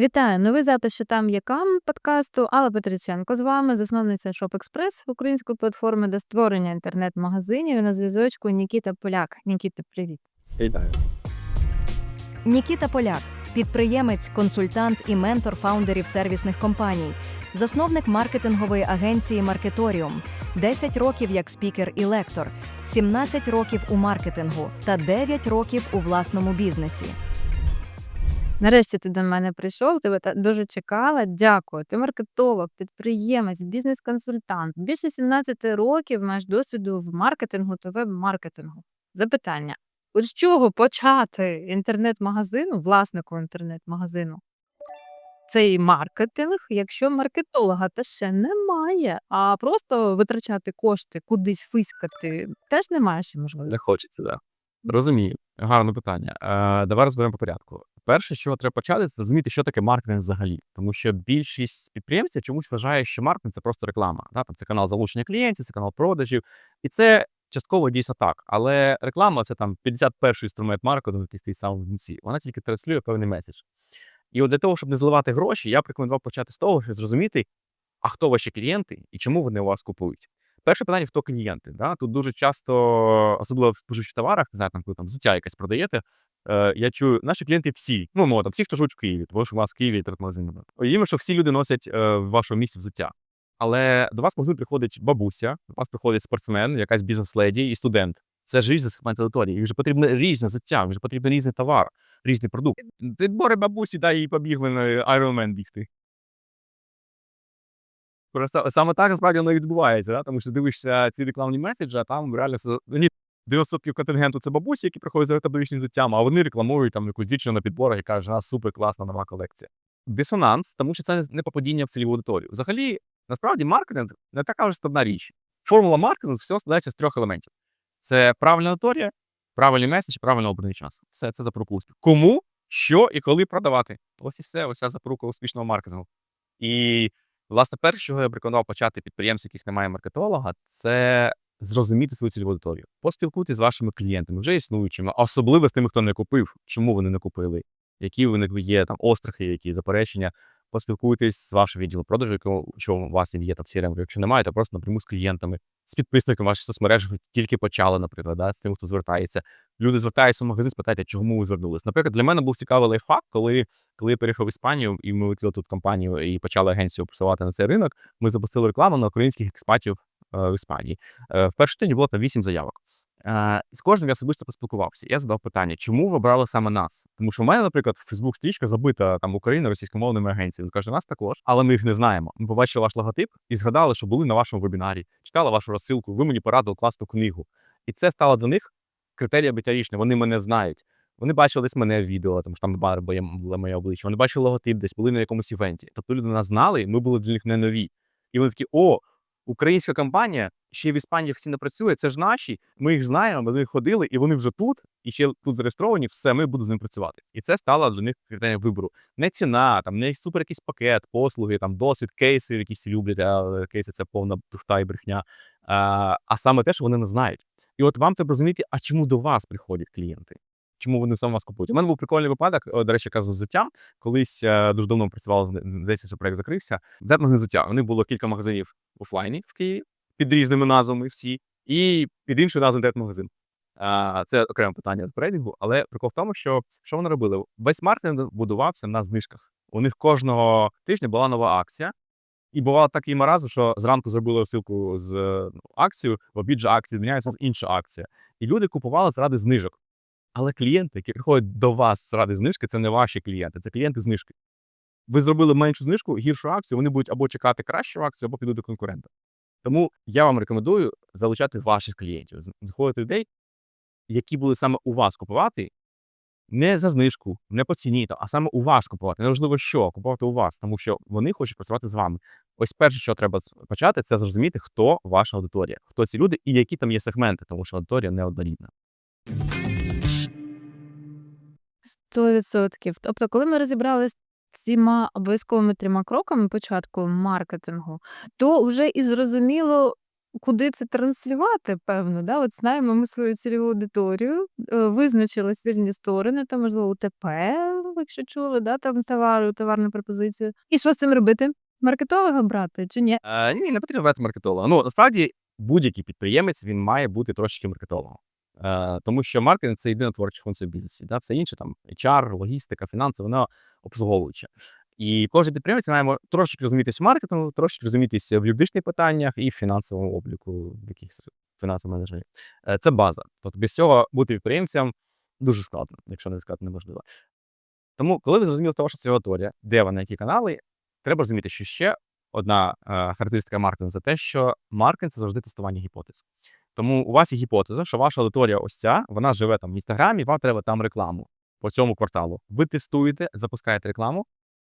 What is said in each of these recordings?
Вітаю! Новий запис «Що там є кам» подкасту. Алла Петриченко з вами, засновниця ShopExpress, української платформи для створення інтернет-магазинів. І на зв'язочку Нікіта Поляк. Нікіта, привіт. Вітаю. Нікіта Поляк, підприємець, консультант і ментор фаундерів сервісних компаній, засновник маркетингової агенції Маркеторіум, 10 років як спікер і лектор, 17 років у маркетингу та 9 років у власному бізнесі. Нарешті ти до мене прийшов, тебе дуже чекала. Дякую. Ти маркетолог, підприємець, бізнес-консультант. Більше 17 років маєш досвіду в маркетингу та веб-маркетингу. Запитання: от з чого почати інтернет-магазину, власнику інтернет-магазину? Цей маркетинг, якщо маркетолога та ще немає, а просто витрачати кошти, кудись фиськати, теж немає ще можливості. Не хочеться, так. Розумію. Гарне питання. Е, давай розберемо по порядку. Перше, що треба почати, це зрозуміти, що таке маркетинг взагалі. Тому що більшість підприємців чомусь вважає, що маркетинг це просто реклама. Да? Там це канал залучення клієнтів, це канал продажів. І це частково дійсно так. Але реклама це там 51-й інструмент маркетингу, який стоїть саме в кінці. Вона тільки транслює певний меседж. І от для того, щоб не зливати гроші, я б рекомендував почати з того, щоб зрозуміти, а хто ваші клієнти і чому вони у вас купують. Перше питання, хто клієнти. Да? Тут дуже часто, особливо в споживчих товарах, не знаю, там, коли там взуття якесь продаєте, е, я чую, наші клієнти всі, ну, мова, там, всі, хто живуть в Києві, тому що у вас в Києві інтернет-магазин. Уявімо, що всі люди носять е, в вашому місті взуття. Але до вас магазин приходить бабуся, до вас приходить спортсмен, якась бізнес-леді і студент. Це ж різний сегмент аудиторії. Їм вже потрібно різне взуття, їм вже потрібен різний товар, різний продукт. Ти бори бабусі, да, і побігли на Iron бігти. Саме так насправді воно і відбувається, да? тому що дивишся ці рекламні меседжі, а там реально все ні, 90% контингенту це бабусі, які приходять з ортопедичним життям, а вони рекламують там якусь дівчину на підборах і кажуть, а супер класна нова колекція. Дисонанс, тому що це не попадіння в цільову аудиторію. Взагалі, насправді, маркетинг не така вже складна річ. Формула маркетингу всього складається з трьох елементів: це правильна аудиторія, правильний меседж, правильно обраний час. Все це запорука успіху. Кому, що і коли продавати. Ось і все, ось запорука успішного маркетингу. І Власне, перше, чого я б рекомендував почати підприємств, яких немає маркетолога, це зрозуміти свою цільову аудиторію. Поспілкуйтесь з вашими клієнтами, вже існуючими, особливо з тими, хто не купив, чому вони не купили, які них є там острахи, які заперечення. Поспілкуйтесь з вашим відділом продажу, якого у вас є там CRM, якщо немає, то просто напряму з клієнтами, з підписниками ваших соцмережах тільки почали, наприклад, да, з тим, хто звертається. Люди звертаються в магазин, спитають, чому ви звернулись. Наприклад, для мене був цікавий лайфхак, коли коли я переїхав в Іспанію, і ми відкрили тут компанію і почали агенцію просувати на цей ринок. Ми запустили рекламу на українських експатів е, в Іспанії. Е, в перший день було там вісім заявок. З кожним я особисто поспілкувався. Я задав питання, чому ви обрали саме нас? Тому що в мене, наприклад, фейсбук стрічка забита там Україна російськомовними агенціями. Каже, нас також, але ми їх не знаємо. Ми побачили ваш логотип і згадали, що були на вашому вебінарі, читали вашу розсилку. Ви мені порадили класну книгу. І це стало для них критерія биттярічне. Вони мене знають. Вони бачили десь мене в відео, тому що там було моє обличчя. Вони бачили логотип, десь були на якомусь івенті. Тобто люди нас знали, ми були для них не нові. І вони такі: о, українська компанія ще в Іспанії всі не працює. Це ж наші. Ми їх знаємо, них ходили, і вони вже тут, і ще тут зареєстровані. Все, ми будемо з ним працювати. І це стало для них критерієм вибору. Не ціна, там не супер якийсь пакет, послуги, там досвід, кейси, які всі люблять. А кейси це повна туфта і брехня. А, а саме те, що вони не знають. І от вам треба розуміти, а чому до вас приходять клієнти? Чому вони саме вас купують? У мене був прикольний випадок, до речі, яка з. Колись е, дуже давно працювала, здається, що проект закрився. Інтернет взуття. Вони було кілька магазинів офлайні в Києві під різними назвами всі, і під іншою назвою інтернет-магазин. Це окреме питання з брендингу, але прикол в тому, що що вони робили? Весь маркетинг будувався на знижках. У них кожного тижня була нова акція. І бувало такий маразм, що зранку зробили розсилку з ну, акцією, в обід же акції зміняється інша акція. І люди купували заради знижок. Але клієнти, які приходять до вас заради знижки, це не ваші клієнти, це клієнти знижки. Ви зробили меншу знижку, гіршу акцію, вони будуть або чекати кращу акцію, або підуть до конкурента. Тому я вам рекомендую залучати ваших клієнтів, знаходити людей, які були саме у вас купувати, не за знижку, не по ціні, а саме у вас купувати. Неважливо, що купувати у вас, тому що вони хочуть працювати з вами. Ось перше, що треба почати, це зрозуміти, хто ваша аудиторія, хто ці люди і які там є сегменти, тому що аудиторія не однорідна. Сто відсотків. Тобто, коли ми розібралися цими обов'язковими трьома кроками початку маркетингу, то вже і зрозуміло, куди це транслювати, певно. Да? От знаємо ми свою цільову аудиторію, е, визначили сильні сторони, там, можливо, УТП, якщо чули, да, там товару, товарну пропозицію. І що з цим робити? Маркетолога брати чи ні? Е, ні, не потрібно брати маркетолога. Ну, насправді, будь-який підприємець він має бути трошечки маркетологом. Е, тому що маркетинг це єдина творча функція в бізнесі. Да? Все інше, там, HR, логістика, фінанси, воно обслуговуюче. І кожен підприємець має трошечки розумітись в маркетингу, трошечки розумітись в юридичних питаннях і в фінансовому обліку, якихось фінансовому менеджменті. Е, Це база. Тобто без цього бути підприємцем дуже складно, якщо не сказати неможливо. Тому, коли ви зрозуміли, хто ваша ця аудиторія, де вона, які канали, треба розуміти, що ще одна е, характеристика маркетингу це те, що маркетинг це завжди тестування гіпотез. Тому у вас є гіпотеза, що ваша аудиторія ось ця, вона живе там в інстаграмі, вам треба там рекламу по цьому кварталу. Ви тестуєте, запускаєте рекламу,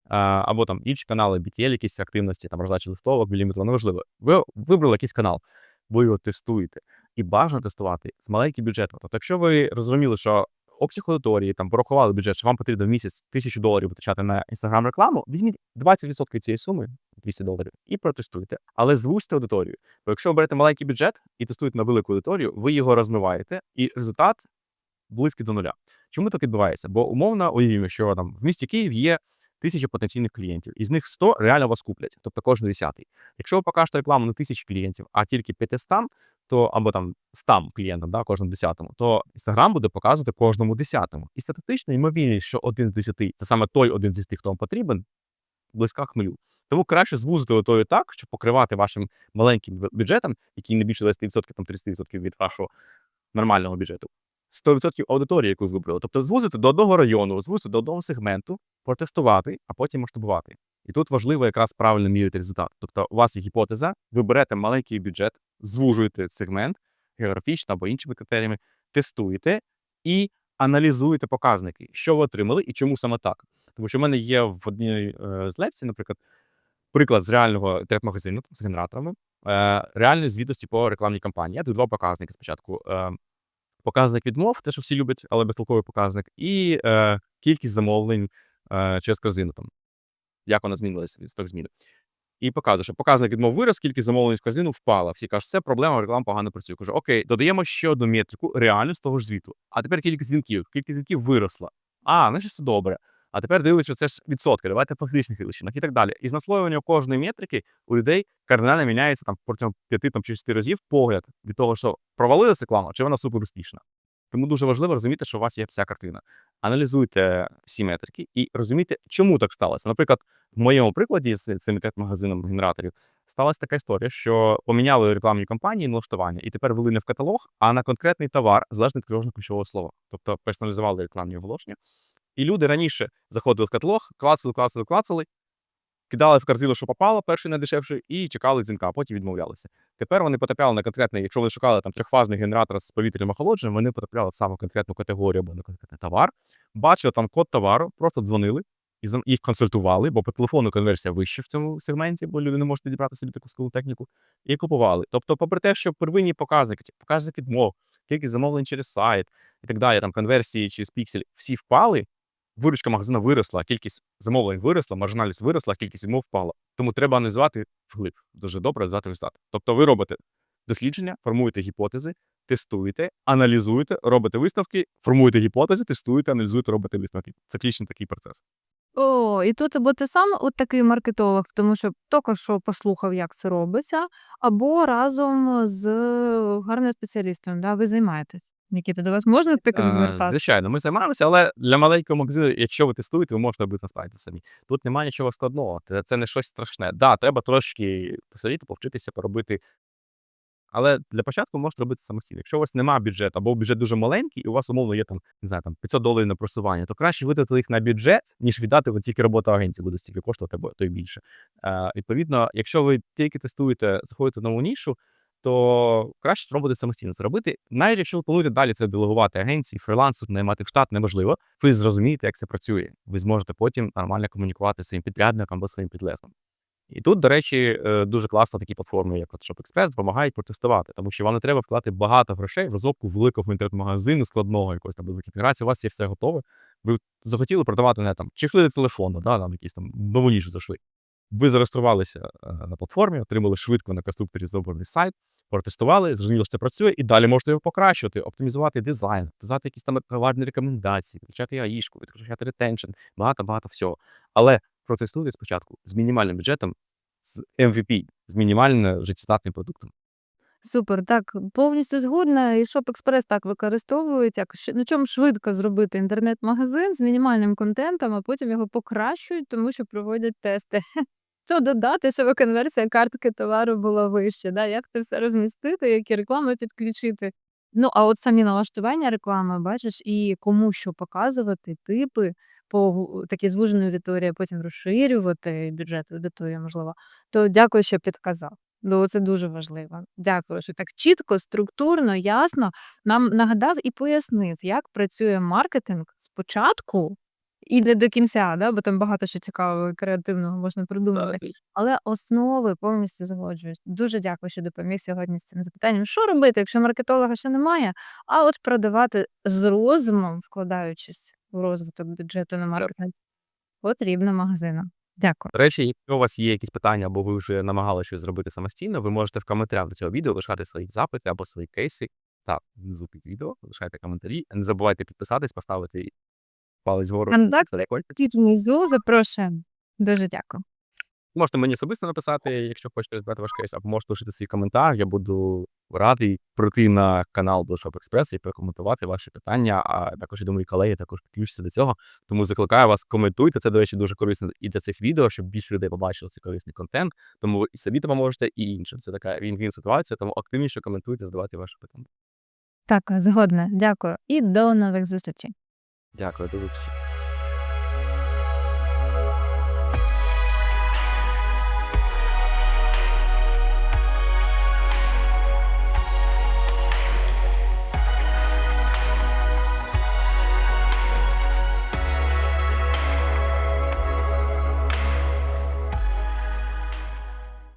або там інші канали, BTL, якісь активності, там роздачі листовок, біліметру, неважливо. Ви вибрали якийсь канал, ви його тестуєте. І бажано тестувати з маленьким бюджетом. Тобто, якщо ви зрозуміли, що обсяг аудиторії, там порахували бюджет, що вам потрібно в місяць тисячу доларів витрачати на інстаграм рекламу, візьміть 20% цієї суми, 200 доларів, і протестуйте. Але звузьте аудиторію. Бо якщо ви берете маленький бюджет і тестуєте на велику аудиторію, ви його розмиваєте, і результат близький до нуля. Чому так відбувається? Бо умовно уявімо, що там в місті Київ є тисяча потенційних клієнтів, із них 100 реально вас куплять, тобто кожен десятий. Якщо ви покажете рекламу на тисячі клієнтів, а тільки 500, то або там 100 клієнтам, да, кожному десятому, то Інстаграм буде показувати кожному десятому. І статистично ймовірність, що один з десяти це саме той один з десяти, хто вам потрібен, близька хмелю. Тому краще звузити аудиторію так, щоб покривати вашим маленьким бюджетом, який не більше 10%, там 30% від вашого нормального бюджету. 100% аудиторії, яку вибрали. Тобто звузити до одного району, звузити до одного сегменту, протестувати, а потім масштабувати. І тут важливо якраз правильно міряти результат. Тобто, у вас є гіпотеза, ви берете маленький бюджет, звужуєте сегмент географічно або іншими критеріями, тестуєте і аналізуєте показники, що ви отримали і чому саме так. Тому що в мене є в одній е, з лекцій, наприклад, приклад з реального інтернет-магазину з генераторами, е, реальної звітності по рекламній кампанії. Я даю два показники спочатку. Е, показник відмов, те, що всі люблять, але безтолковий показник, і е, кількість замовлень е, через корзину там. Як вона змінилася від сток зміни. І показує, що показник відмов вирос, кількість замовлень в корзину впала. Всі кажуть, це проблема, реклама погано працює. Кажу, окей, додаємо ще одну метрику реально з того ж звіту. А тепер кількість дзвінків. Кількість дзвінків виросла. А, значить все добре. А тепер дивиться, що це ж відсотки. Давайте фактичних величинах і так далі. І з наслоювання кожної метрики у людей кардинально міняється там протягом п'яти там, чи шести разів погляд від того, що провалилася реклама, чи вона супер успішна. Тому дуже важливо розуміти, що у вас є вся картина. Аналізуйте всі метрики і розумійте, чому так сталося. Наприклад, в моєму прикладі з цим інтернет-магазином генераторів сталася така історія, що поміняли рекламні кампанії налаштування, і тепер вели не в каталог, а на конкретний товар, залежно від кожного ключового слова. Тобто персоналізували рекламні оголошення. І люди раніше заходили в каталог, клацали, клацали, клацали, кидали в корзину, що попало, перший найдешевший, і чекали дзвінка, а потім відмовлялися. Тепер вони потрапляли на конкретний, якщо вони шукали там трьохфазний генератор з повітряним охолодженням, вони потрапляли в конкретну категорію або на конкретний товар, бачили там код товару, просто дзвонили і їх консультували, бо по телефону конверсія вища в цьому сегменті, бо люди не можуть підібрати собі таку складну техніку, і купували. Тобто, попри те, що первинні показники, показники відмов, кількість замовлень через сайт і так далі, там конверсії через піксель, всі впали. Виручка магазину виросла, кількість замовлень виросла, маржинальність виросла, кількість відмов впала. Тому треба аналізувати вглиб. Дуже добре аналізувати результат. Тобто ви робите дослідження, формуєте гіпотези, тестуєте, аналізуєте, робите виставки, формуєте гіпотези, тестуєте, аналізуєте, робите висновки. Циклічний такий процес. О, і тут або ти сам от такий маркетолог, тому що тільки що послухав, як це робиться, або разом з гарним спеціалістом, да, ви займаєтесь. Нікіта, до вас можна таким Е, звертатися? Звичайно, ми займаємося, але для маленького магазину, якщо ви тестуєте, ви можете робити насправді самі. Тут немає нічого складного, це, не щось страшне. Да, треба трошки посидіти, повчитися, поробити. Але для початку можете робити самостійно. Якщо у вас немає бюджету, або бюджет дуже маленький, і у вас умовно є там, не знаю, там 500 доларів на просування, то краще видати їх на бюджет, ніж віддати от тільки робота агенції буде стільки коштувати, або то й більше. Е, відповідно, якщо ви тільки тестуєте, заходите в нову нішу, то краще спробувати самостійно це робити. Навіть якщо ви плануєте далі це делегувати агенції, фрилансу, наймати в штат, неможливо. Ви зрозумієте, як це працює. Ви зможете потім нормально комунікувати своїм підрядником або своїм підлеглим. І тут, до речі, е, дуже класно такі платформи, як Photoshop Express, допомагають протестувати, тому що вам не треба вкладати багато грошей в розробку великого інтернет-магазину, складного якогось там інтеграції. У вас є все готове. Ви захотіли продавати не там чехли телефону, да, там якісь там нову нішу зайшли. Ви зареєструвалися е, на платформі, отримали швидко на конструкторі зроблений сайт, протестували, зрозуміло, що це працює, і далі можете його покращувати, оптимізувати дизайн, оптимізувати якісь там гарні рекомендації, включати аїшку, відключати ретеншн, багато-багато всього. Але протестуйте спочатку з мінімальним бюджетом, з MVP, з мінімально життєздатним продуктом. Супер, так, повністю згодна. І Shop так використовують, як на чому швидко зробити інтернет-магазин з мінімальним контентом, а потім його покращують, тому що проводять тести. Що додати, щоб конверсія картки товару була вища, да? як це все розмістити, які реклами підключити. Ну, а от самі налаштування реклами, бачиш, і кому що показувати, типи по такій звуженій аудиторії, потім розширювати бюджет аудиторії, можливо. То дякую, що підказав. Ну, це дуже важливо. Дякую, що так чітко, структурно, ясно нам нагадав і пояснив, як працює маркетинг спочатку і не до кінця, да? бо там багато що цікавого і креативного можна придумати. Але основи повністю згоджуюсь. Дуже дякую, що допоміг сьогодні з цим запитанням. Що робити, якщо маркетолога ще немає? А от продавати з розумом, вкладаючись в розвиток бюджету на маркетинг, потрібно магазинам. Дякую. До речі, якщо у вас є якісь питання, або ви вже намагалися щось зробити самостійно, ви можете в коментарях до цього відео лишати свої запити або свої кейси. Так, внизу під відео, лишайте коментарі. Не забувайте підписатись, поставити палець вгору. Контакт Тут внизу запрошуємо. Дуже дякую. Можете мені особисто написати, якщо хочете розбирати ваш кейс, або можете лишити свій коментар. Я буду радий прийти на канал Shop Express і прокоментувати ваші питання. А також я думаю, колеги також підключаться до цього. Тому закликаю вас, коментуйте. Це, до речі, дуже корисно і для цих відео, щоб більше людей побачили цей корисний контент. Тому ви і собі допоможете, і іншим. Це така він-він ситуація, тому активніше коментуйте, задавайте ваші питання. Так, згодна. Дякую. І до нових зустрічей. Дякую, до зустрічі.